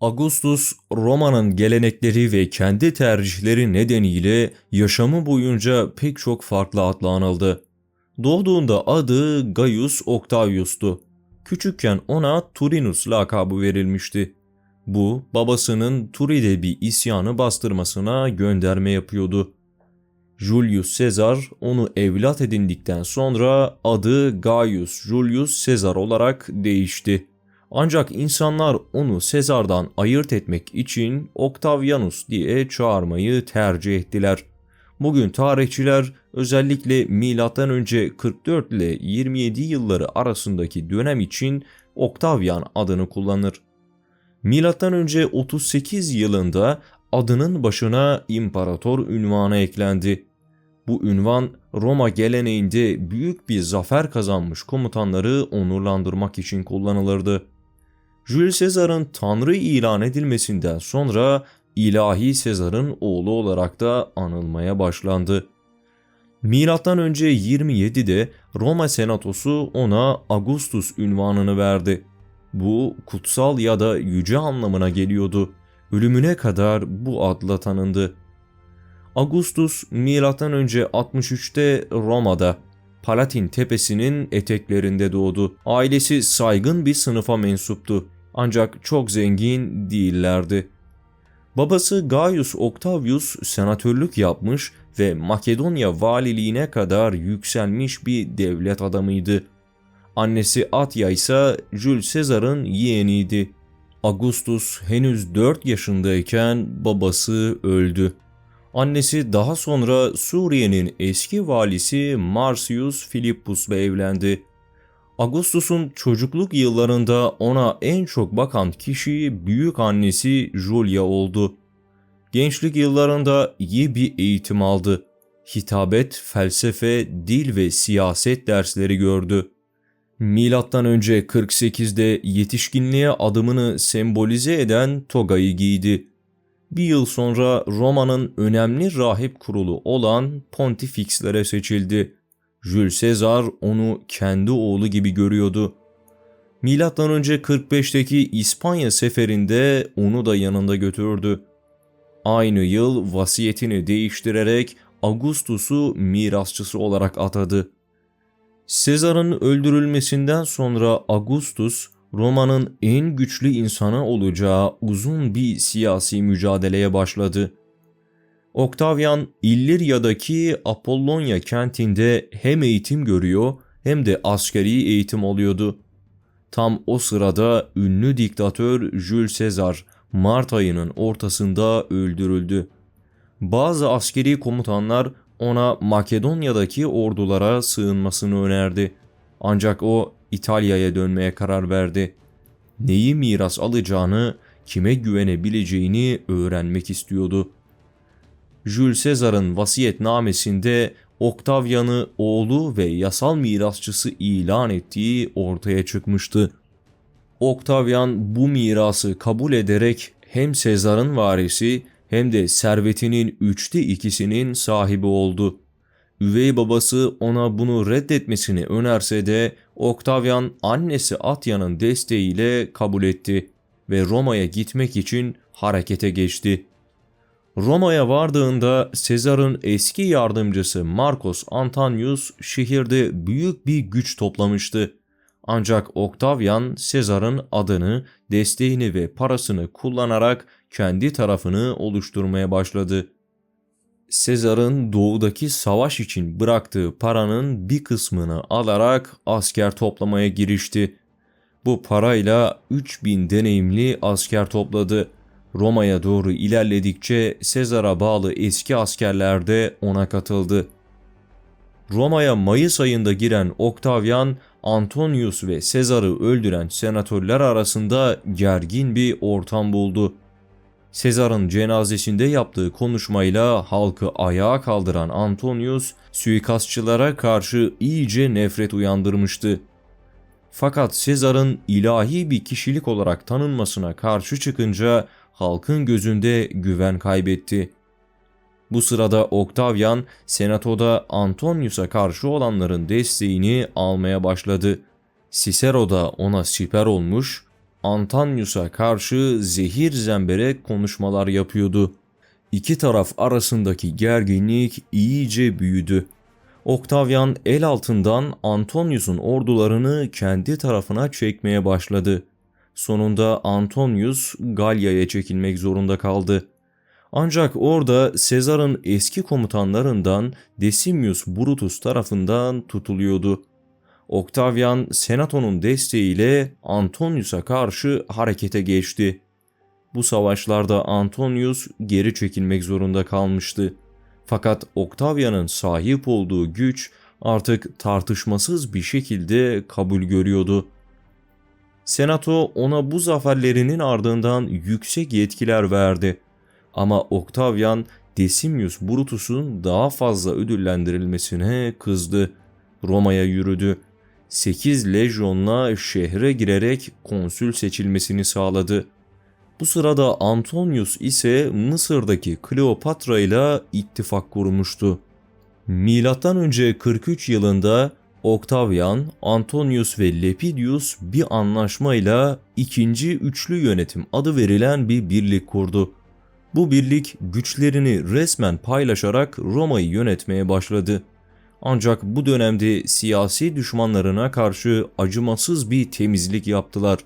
Augustus, Roma'nın gelenekleri ve kendi tercihleri nedeniyle yaşamı boyunca pek çok farklı adla anıldı. Doğduğunda adı Gaius Octavius'tu. Küçükken ona Turinus lakabı verilmişti. Bu, babasının Turi'de bir isyanı bastırmasına gönderme yapıyordu. Julius Caesar onu evlat edindikten sonra adı Gaius Julius Caesar olarak değişti. Ancak insanlar onu Sezar'dan ayırt etmek için Octavianus diye çağırmayı tercih ettiler. Bugün tarihçiler özellikle M.Ö. 44 ile 27 yılları arasındaki dönem için Octavian adını kullanır. M.Ö. 38 yılında adının başına imparator ünvanı eklendi. Bu ünvan Roma geleneğinde büyük bir zafer kazanmış komutanları onurlandırmak için kullanılırdı. Jules Caesar'ın tanrı ilan edilmesinden sonra ilahi Sezar'ın oğlu olarak da anılmaya başlandı. Milattan önce 27'de Roma Senatosu ona Augustus ünvanını verdi. Bu kutsal ya da yüce anlamına geliyordu. Ölümüne kadar bu adla tanındı. Augustus milattan önce 63'te Roma'da Palatin tepesinin eteklerinde doğdu. Ailesi saygın bir sınıfa mensuptu ancak çok zengin değillerdi. Babası Gaius Octavius senatörlük yapmış ve Makedonya valiliğine kadar yükselmiş bir devlet adamıydı. Annesi Atya ise Jules Caesar'ın yeğeniydi. Augustus henüz 4 yaşındayken babası öldü. Annesi daha sonra Suriye'nin eski valisi Marcius Philippus'la evlendi. Augustus'un çocukluk yıllarında ona en çok bakan kişi büyük annesi Julia oldu. Gençlik yıllarında iyi bir eğitim aldı. Hitabet, felsefe, dil ve siyaset dersleri gördü. Milattan önce 48'de yetişkinliğe adımını sembolize eden togayı giydi. Bir yıl sonra Roma'nın önemli rahip kurulu olan pontifixlere seçildi. Jules Caesar onu kendi oğlu gibi görüyordu. Milattan önce 45'teki İspanya seferinde onu da yanında götürdü. Aynı yıl vasiyetini değiştirerek Augustus'u mirasçısı olarak atadı. Sezar'ın öldürülmesinden sonra Augustus, Roma'nın en güçlü insanı olacağı uzun bir siyasi mücadeleye başladı. Octavian İllirya'daki Apollonia kentinde hem eğitim görüyor hem de askeri eğitim alıyordu. Tam o sırada ünlü diktatör Jules Caesar Mart ayının ortasında öldürüldü. Bazı askeri komutanlar ona Makedonya'daki ordulara sığınmasını önerdi. Ancak o İtalya'ya dönmeye karar verdi. Neyi miras alacağını, kime güvenebileceğini öğrenmek istiyordu. Jules Caesar'ın vasiyetnamesinde Octavian'ı oğlu ve yasal mirasçısı ilan ettiği ortaya çıkmıştı. Octavian bu mirası kabul ederek hem Sezar'ın varisi hem de servetinin üçte ikisinin sahibi oldu. Üvey babası ona bunu reddetmesini önerse de Octavian annesi Atya'nın desteğiyle kabul etti ve Roma'ya gitmek için harekete geçti. Roma'ya vardığında Sezar'ın eski yardımcısı Marcus Antonius şehirde büyük bir güç toplamıştı. Ancak Octavian Sezar'ın adını, desteğini ve parasını kullanarak kendi tarafını oluşturmaya başladı. Sezar'ın doğudaki savaş için bıraktığı paranın bir kısmını alarak asker toplamaya girişti. Bu parayla 3000 deneyimli asker topladı Roma'ya doğru ilerledikçe Sezar'a bağlı eski askerler de ona katıldı. Roma'ya Mayıs ayında giren Octavian, Antonius ve Sezar'ı öldüren senatörler arasında gergin bir ortam buldu. Sezar'ın cenazesinde yaptığı konuşmayla halkı ayağa kaldıran Antonius, suikastçılara karşı iyice nefret uyandırmıştı. Fakat Sezar'ın ilahi bir kişilik olarak tanınmasına karşı çıkınca halkın gözünde güven kaybetti. Bu sırada Octavian senatoda Antonius'a karşı olanların desteğini almaya başladı. Cicero da ona siper olmuş, Antonius'a karşı zehir zemberek konuşmalar yapıyordu. İki taraf arasındaki gerginlik iyice büyüdü. Octavian el altından Antonius'un ordularını kendi tarafına çekmeye başladı. Sonunda Antonius Galya'ya çekilmek zorunda kaldı. Ancak orada Sezar'ın eski komutanlarından Decimus Brutus tarafından tutuluyordu. Octavian Senato'nun desteğiyle Antonius'a karşı harekete geçti. Bu savaşlarda Antonius geri çekilmek zorunda kalmıştı. Fakat Octavian'ın sahip olduğu güç artık tartışmasız bir şekilde kabul görüyordu. Senato ona bu zaferlerinin ardından yüksek yetkiler verdi. Ama Octavian Decimus Brutus'un daha fazla ödüllendirilmesine kızdı. Roma'ya yürüdü. 8 lejyonla şehre girerek konsül seçilmesini sağladı. Bu sırada Antonius ise Mısır'daki Kleopatra ile ittifak kurmuştu. Milattan önce 43 yılında Octavian, Antonius ve Lepidius bir anlaşmayla ikinci üçlü yönetim adı verilen bir birlik kurdu. Bu birlik güçlerini resmen paylaşarak Roma'yı yönetmeye başladı. Ancak bu dönemde siyasi düşmanlarına karşı acımasız bir temizlik yaptılar.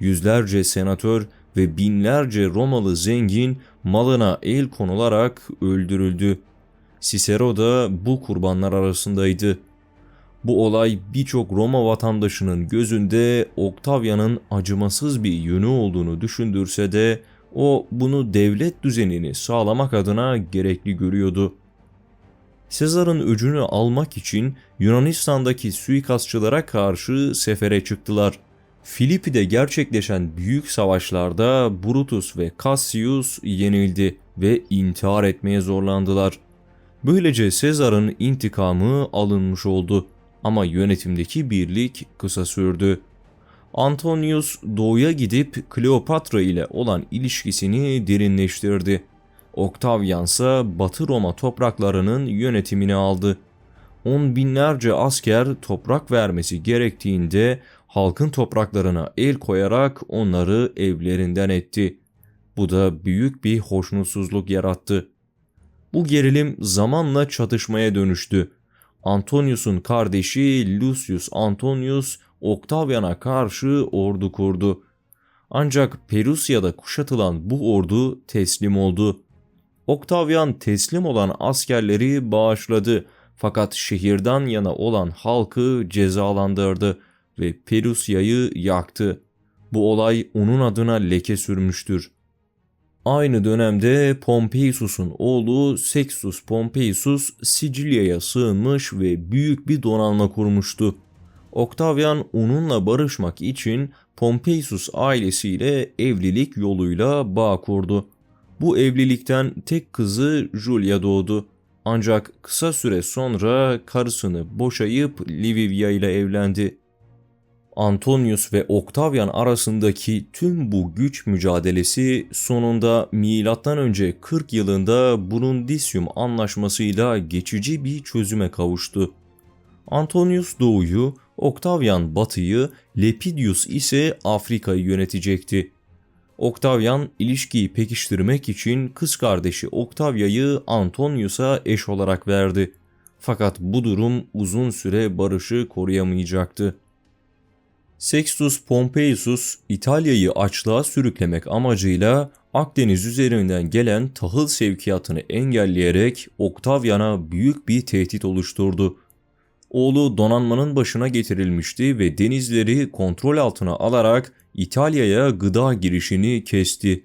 Yüzlerce senatör ve binlerce Romalı zengin malına el konularak öldürüldü. Cicero da bu kurbanlar arasındaydı. Bu olay birçok Roma vatandaşının gözünde Octavian'ın acımasız bir yönü olduğunu düşündürse de o bunu devlet düzenini sağlamak adına gerekli görüyordu. Sezar'ın öcünü almak için Yunanistan'daki suikastçılara karşı sefere çıktılar. Filipi'de gerçekleşen büyük savaşlarda Brutus ve Cassius yenildi ve intihar etmeye zorlandılar. Böylece Sezar'ın intikamı alınmış oldu ama yönetimdeki birlik kısa sürdü. Antonius doğuya gidip Kleopatra ile olan ilişkisini derinleştirdi. Octavian ise Batı Roma topraklarının yönetimini aldı. On binlerce asker toprak vermesi gerektiğinde halkın topraklarına el koyarak onları evlerinden etti. Bu da büyük bir hoşnutsuzluk yarattı. Bu gerilim zamanla çatışmaya dönüştü. Antonius'un kardeşi Lucius Antonius Octavian'a karşı ordu kurdu. Ancak Perusya'da kuşatılan bu ordu teslim oldu. Octavian teslim olan askerleri bağışladı fakat şehirden yana olan halkı cezalandırdı ve Perusya'yı yaktı. Bu olay onun adına leke sürmüştür. Aynı dönemde Pompeius'un oğlu Sextus Pompeius Sicilya'ya sığınmış ve büyük bir donanma kurmuştu. Octavian onunla barışmak için Pompeius ailesiyle evlilik yoluyla bağ kurdu. Bu evlilikten tek kızı Julia doğdu. Ancak kısa süre sonra karısını boşayıp Livia ile evlendi. Antonius ve Octavian arasındaki tüm bu güç mücadelesi sonunda M.Ö. 40 yılında Brundisium anlaşmasıyla geçici bir çözüme kavuştu. Antonius doğuyu, Octavian batıyı, Lepidius ise Afrika'yı yönetecekti. Octavian ilişkiyi pekiştirmek için kız kardeşi Octavia'yı Antonius'a eş olarak verdi. Fakat bu durum uzun süre barışı koruyamayacaktı. Sextus Pompeius İtalya'yı açlığa sürüklemek amacıyla Akdeniz üzerinden gelen tahıl sevkiyatını engelleyerek Octavian'a büyük bir tehdit oluşturdu. Oğlu donanmanın başına getirilmişti ve denizleri kontrol altına alarak İtalya'ya gıda girişini kesti.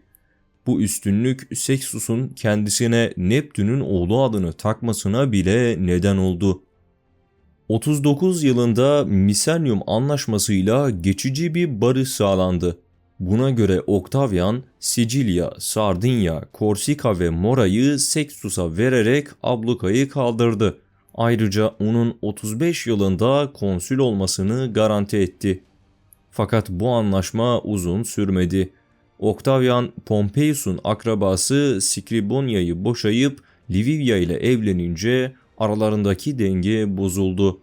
Bu üstünlük Sextus'un kendisine Neptün'ün oğlu adını takmasına bile neden oldu. 39 yılında Misennium anlaşmasıyla geçici bir barış sağlandı. Buna göre Octavian, Sicilya, Sardinya, Korsika ve Mora'yı Sextus'a vererek ablukayı kaldırdı. Ayrıca onun 35 yılında konsül olmasını garanti etti. Fakat bu anlaşma uzun sürmedi. Octavian, Pompeius'un akrabası Scribonia'yı boşayıp Livia ile evlenince aralarındaki denge bozuldu.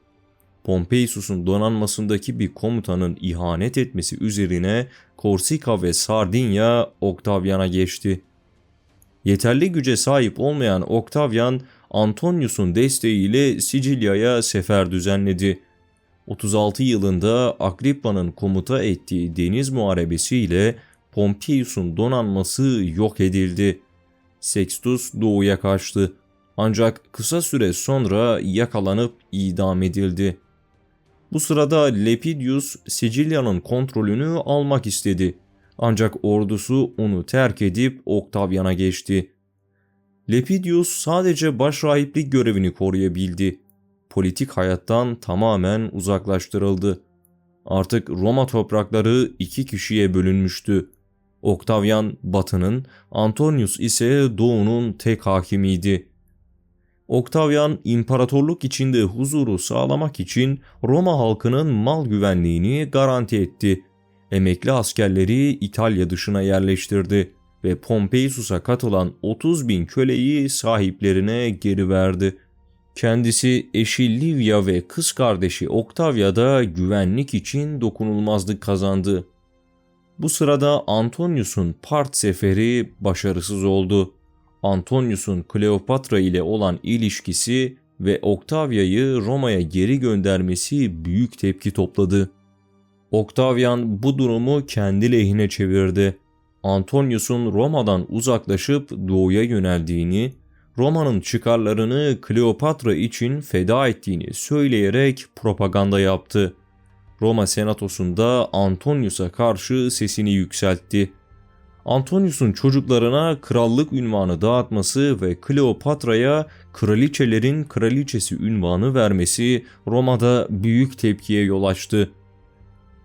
Pompeius'un donanmasındaki bir komutanın ihanet etmesi üzerine Korsika ve Sardinya Octavian'a geçti. Yeterli güce sahip olmayan Octavian, Antonius'un desteğiyle Sicilya'ya sefer düzenledi. 36 yılında Agrippa'nın komuta ettiği deniz muharebesiyle Pompeius'un donanması yok edildi. Sextus doğuya kaçtı. Ancak kısa süre sonra yakalanıp idam edildi. Bu sırada Lepidius Sicilya'nın kontrolünü almak istedi. Ancak ordusu onu terk edip Octavian'a geçti. Lepidius sadece başrahiplik görevini koruyabildi. Politik hayattan tamamen uzaklaştırıldı. Artık Roma toprakları iki kişiye bölünmüştü. Octavian batının, Antonius ise doğunun tek hakimiydi. Octavian imparatorluk içinde huzuru sağlamak için Roma halkının mal güvenliğini garanti etti. Emekli askerleri İtalya dışına yerleştirdi ve Pompeius'a katılan 30 bin köleyi sahiplerine geri verdi. Kendisi eşi Livia ve kız kardeşi Octavia da güvenlik için dokunulmazlık kazandı. Bu sırada Antonius'un Part seferi başarısız oldu. Antonius'un Kleopatra ile olan ilişkisi ve Octavia'yı Roma'ya geri göndermesi büyük tepki topladı. Octavian bu durumu kendi lehine çevirdi. Antonius'un Roma'dan uzaklaşıp doğuya yöneldiğini, Roma'nın çıkarlarını Kleopatra için feda ettiğini söyleyerek propaganda yaptı. Roma senatosunda Antonius'a karşı sesini yükseltti. Antonius'un çocuklarına krallık ünvanı dağıtması ve Kleopatra'ya kraliçelerin kraliçesi ünvanı vermesi Roma'da büyük tepkiye yol açtı.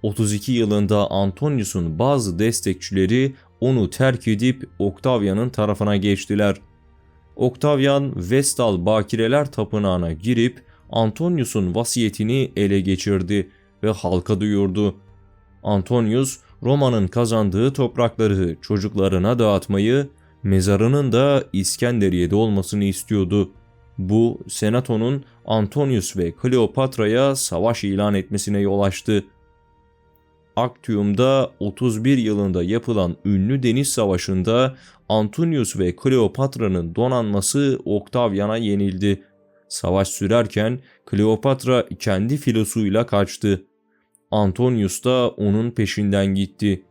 32 yılında Antonius'un bazı destekçileri onu terk edip Octavian'ın tarafına geçtiler. Octavian Vestal Bakireler Tapınağı'na girip Antonius'un vasiyetini ele geçirdi ve halka duyurdu. Antonius Roma'nın kazandığı toprakları çocuklarına dağıtmayı, mezarının da İskenderiye'de olmasını istiyordu. Bu senatonun Antonius ve Kleopatra'ya savaş ilan etmesine yol açtı. Actium'da 31 yılında yapılan ünlü deniz savaşında Antonius ve Kleopatra'nın donanması Octavian'a yenildi. Savaş sürerken Kleopatra kendi filosuyla kaçtı. Antonius da onun peşinden gitti.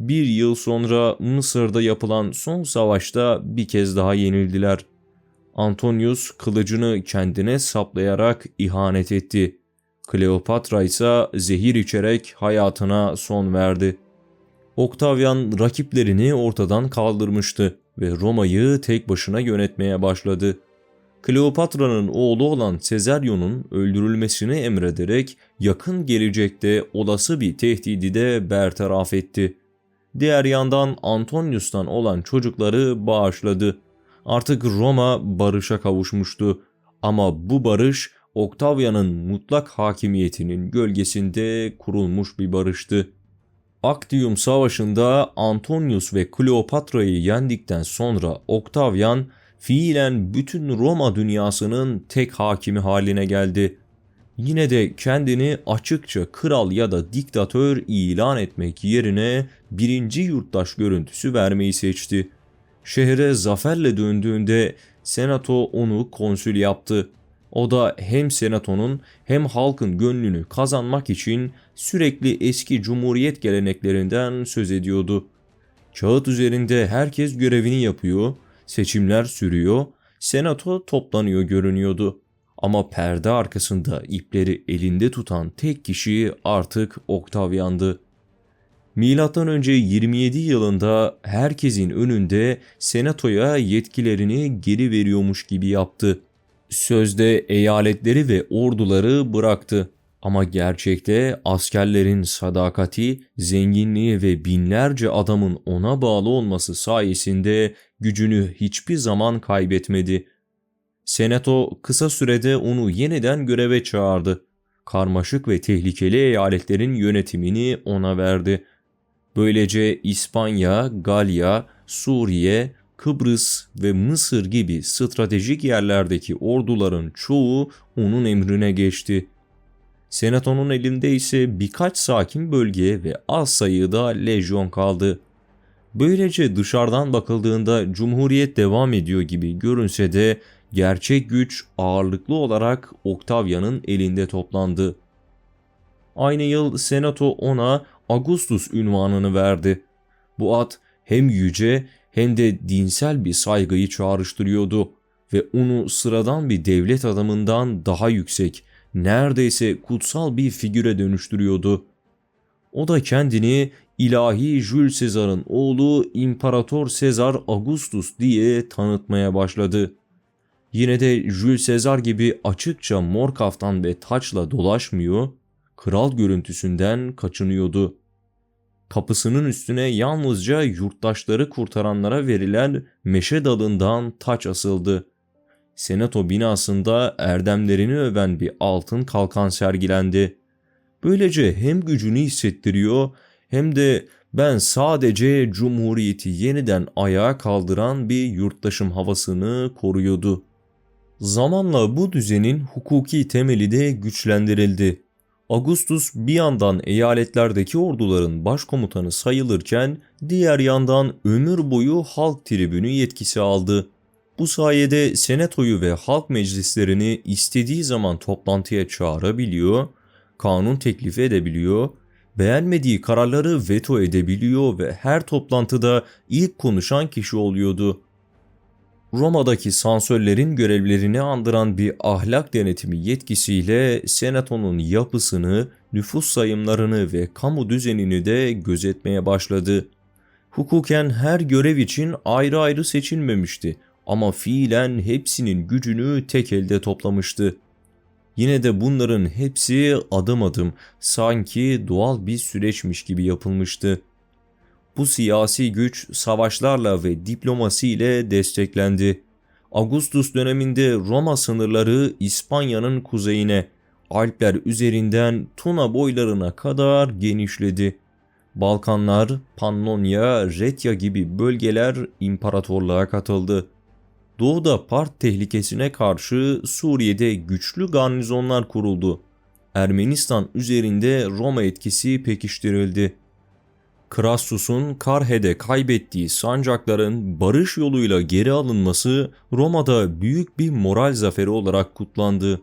Bir yıl sonra Mısır'da yapılan son savaşta bir kez daha yenildiler. Antonius kılıcını kendine saplayarak ihanet etti. Kleopatra ise zehir içerek hayatına son verdi. Octavian rakiplerini ortadan kaldırmıştı ve Roma'yı tek başına yönetmeye başladı. Kleopatra'nın oğlu olan Sezarion'un öldürülmesini emrederek yakın gelecekte olası bir tehdidi de bertaraf etti. Diğer yandan Antonius'tan olan çocukları bağışladı. Artık Roma barışa kavuşmuştu. Ama bu barış Octavian'ın mutlak hakimiyetinin gölgesinde kurulmuş bir barıştı. Actium Savaşı'nda Antonius ve Kleopatra'yı yendikten sonra Octavian fiilen bütün Roma dünyasının tek hakimi haline geldi. Yine de kendini açıkça kral ya da diktatör ilan etmek yerine birinci yurttaş görüntüsü vermeyi seçti. Şehre zaferle döndüğünde senato onu konsül yaptı. O da hem senatonun hem halkın gönlünü kazanmak için sürekli eski cumhuriyet geleneklerinden söz ediyordu. Kağıt üzerinde herkes görevini yapıyor, seçimler sürüyor, senato toplanıyor görünüyordu. Ama perde arkasında ipleri elinde tutan tek kişi artık Octavian'dı. Milattan önce 27 yılında herkesin önünde senatoya yetkilerini geri veriyormuş gibi yaptı. Sözde eyaletleri ve orduları bıraktı. Ama gerçekte askerlerin sadakati, zenginliği ve binlerce adamın ona bağlı olması sayesinde gücünü hiçbir zaman kaybetmedi. Senato kısa sürede onu yeniden göreve çağırdı. Karmaşık ve tehlikeli eyaletlerin yönetimini ona verdi. Böylece İspanya, Galya, Suriye, Kıbrıs ve Mısır gibi stratejik yerlerdeki orduların çoğu onun emrine geçti. Senatonun elinde ise birkaç sakin bölge ve az sayıda lejyon kaldı. Böylece dışarıdan bakıldığında cumhuriyet devam ediyor gibi görünse de gerçek güç ağırlıklı olarak Octavian'ın elinde toplandı. Aynı yıl Senato ona Augustus ünvanını verdi. Bu ad hem yüce hem de dinsel bir saygıyı çağrıştırıyordu ve onu sıradan bir devlet adamından daha yüksek, neredeyse kutsal bir figüre dönüştürüyordu. O da kendini ilahi Jules Caesar'ın oğlu İmparator Caesar Augustus diye tanıtmaya başladı. Yine de Jules Caesar gibi açıkça mor kaftan ve taçla dolaşmıyor, kral görüntüsünden kaçınıyordu. Kapısının üstüne yalnızca yurttaşları kurtaranlara verilen meşe dalından taç asıldı. Senato binasında erdemlerini öven bir altın kalkan sergilendi. Böylece hem gücünü hissettiriyor hem de ben sadece cumhuriyeti yeniden ayağa kaldıran bir yurttaşım havasını koruyordu. Zamanla bu düzenin hukuki temeli de güçlendirildi. Augustus bir yandan eyaletlerdeki orduların başkomutanı sayılırken diğer yandan ömür boyu halk tribünü yetkisi aldı. Bu sayede senatoyu ve halk meclislerini istediği zaman toplantıya çağırabiliyor, kanun teklif edebiliyor, beğenmediği kararları veto edebiliyor ve her toplantıda ilk konuşan kişi oluyordu. Roma'daki sansörlerin görevlerini andıran bir ahlak denetimi yetkisiyle senatonun yapısını, nüfus sayımlarını ve kamu düzenini de gözetmeye başladı. Hukuken her görev için ayrı ayrı seçilmemişti ama fiilen hepsinin gücünü tek elde toplamıştı. Yine de bunların hepsi adım adım sanki doğal bir süreçmiş gibi yapılmıştı. Bu siyasi güç savaşlarla ve diplomasiyle desteklendi. Augustus döneminde Roma sınırları İspanya'nın kuzeyine, Alpler üzerinden Tuna boylarına kadar genişledi. Balkanlar, Pannonya, Retya gibi bölgeler imparatorluğa katıldı. Doğuda Part tehlikesine karşı Suriye'de güçlü garnizonlar kuruldu. Ermenistan üzerinde Roma etkisi pekiştirildi. Crassus'un Karhe'de kaybettiği sancakların barış yoluyla geri alınması Roma'da büyük bir moral zaferi olarak kutlandı.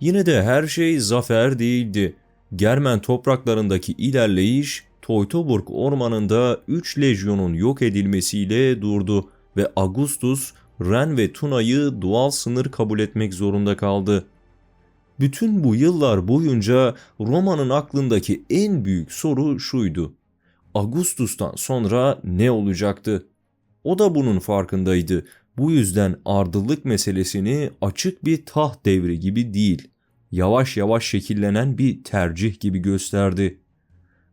Yine de her şey zafer değildi. Germen topraklarındaki ilerleyiş Teutoburg ormanında 3 lejyonun yok edilmesiyle durdu ve Augustus Ren ve Tuna'yı doğal sınır kabul etmek zorunda kaldı. Bütün bu yıllar boyunca Roma'nın aklındaki en büyük soru şuydu. Augustus'tan sonra ne olacaktı? O da bunun farkındaydı. Bu yüzden ardıllık meselesini açık bir taht devri gibi değil, yavaş yavaş şekillenen bir tercih gibi gösterdi.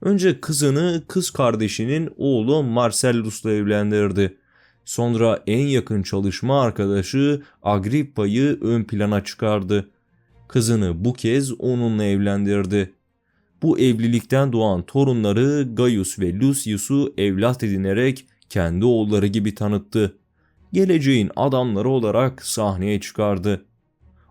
Önce kızını kız kardeşinin oğlu Marcellus'la evlendirdi. Sonra en yakın çalışma arkadaşı Agrippa'yı ön plana çıkardı. Kızını bu kez onunla evlendirdi. Bu evlilikten doğan torunları Gaius ve Lucius'u evlat edinerek kendi oğulları gibi tanıttı. Geleceğin adamları olarak sahneye çıkardı.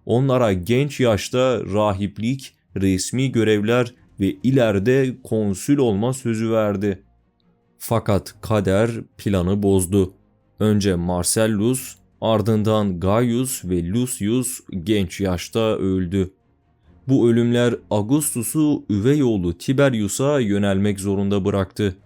Onlara genç yaşta rahiplik, resmi görevler ve ileride konsül olma sözü verdi. Fakat kader planı bozdu. Önce Marcellus, ardından Gaius ve Lucius genç yaşta öldü. Bu ölümler Augustus'u üvey oğlu Tiberius'a yönelmek zorunda bıraktı.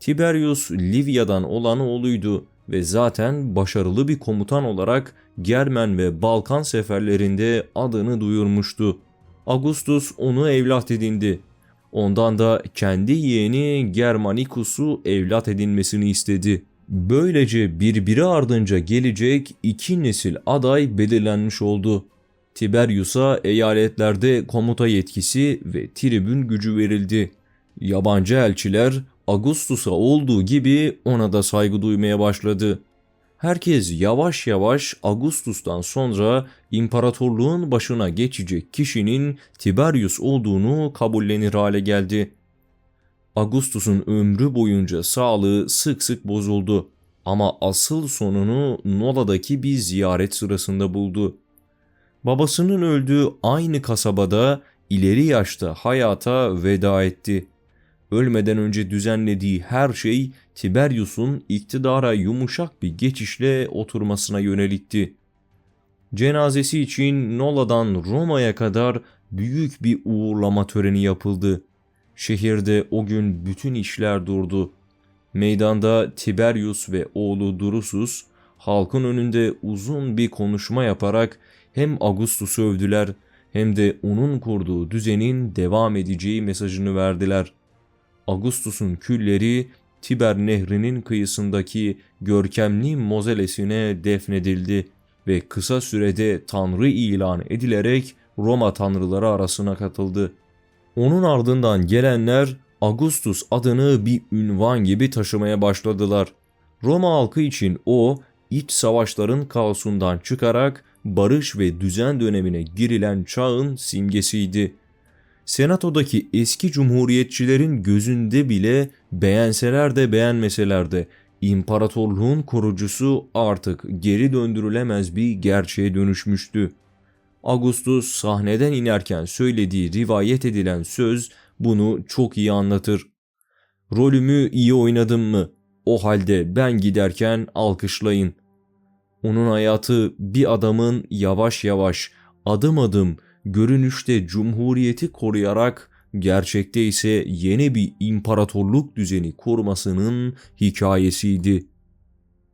Tiberius Livya'dan olan oğluydu ve zaten başarılı bir komutan olarak Germen ve Balkan seferlerinde adını duyurmuştu. Augustus onu evlat edindi. Ondan da kendi yeğeni Germanicus'u evlat edinmesini istedi. Böylece birbiri ardınca gelecek iki nesil aday belirlenmiş oldu. Tiberius'a eyaletlerde komuta yetkisi ve tribün gücü verildi. Yabancı elçiler Augustus'a olduğu gibi ona da saygı duymaya başladı. Herkes yavaş yavaş Augustus'tan sonra imparatorluğun başına geçecek kişinin Tiberius olduğunu kabullenir hale geldi. Augustus'un ömrü boyunca sağlığı sık sık bozuldu ama asıl sonunu Nola'daki bir ziyaret sırasında buldu. Babasının öldüğü aynı kasabada ileri yaşta hayata veda etti. Ölmeden önce düzenlediği her şey Tiberius'un iktidara yumuşak bir geçişle oturmasına yönelikti. Cenazesi için Nola'dan Roma'ya kadar büyük bir uğurlama töreni yapıldı. Şehirde o gün bütün işler durdu. Meydanda Tiberius ve oğlu Drusus halkın önünde uzun bir konuşma yaparak hem Augustus'u övdüler hem de onun kurduğu düzenin devam edeceği mesajını verdiler. Augustus'un külleri Tiber Nehri'nin kıyısındaki görkemli mozelesine defnedildi ve kısa sürede tanrı ilan edilerek Roma tanrıları arasına katıldı. Onun ardından gelenler Augustus adını bir ünvan gibi taşımaya başladılar. Roma halkı için o iç savaşların kaosundan çıkarak barış ve düzen dönemine girilen çağın simgesiydi. Senatodaki eski cumhuriyetçilerin gözünde bile beğenseler de beğenmeseler de imparatorluğun korucusu artık geri döndürülemez bir gerçeğe dönüşmüştü. Augustus sahneden inerken söylediği rivayet edilen söz bunu çok iyi anlatır. Rolümü iyi oynadım mı? O halde ben giderken alkışlayın. Onun hayatı bir adamın yavaş yavaş, adım adım, görünüşte cumhuriyeti koruyarak gerçekte ise yeni bir imparatorluk düzeni kurmasının hikayesiydi.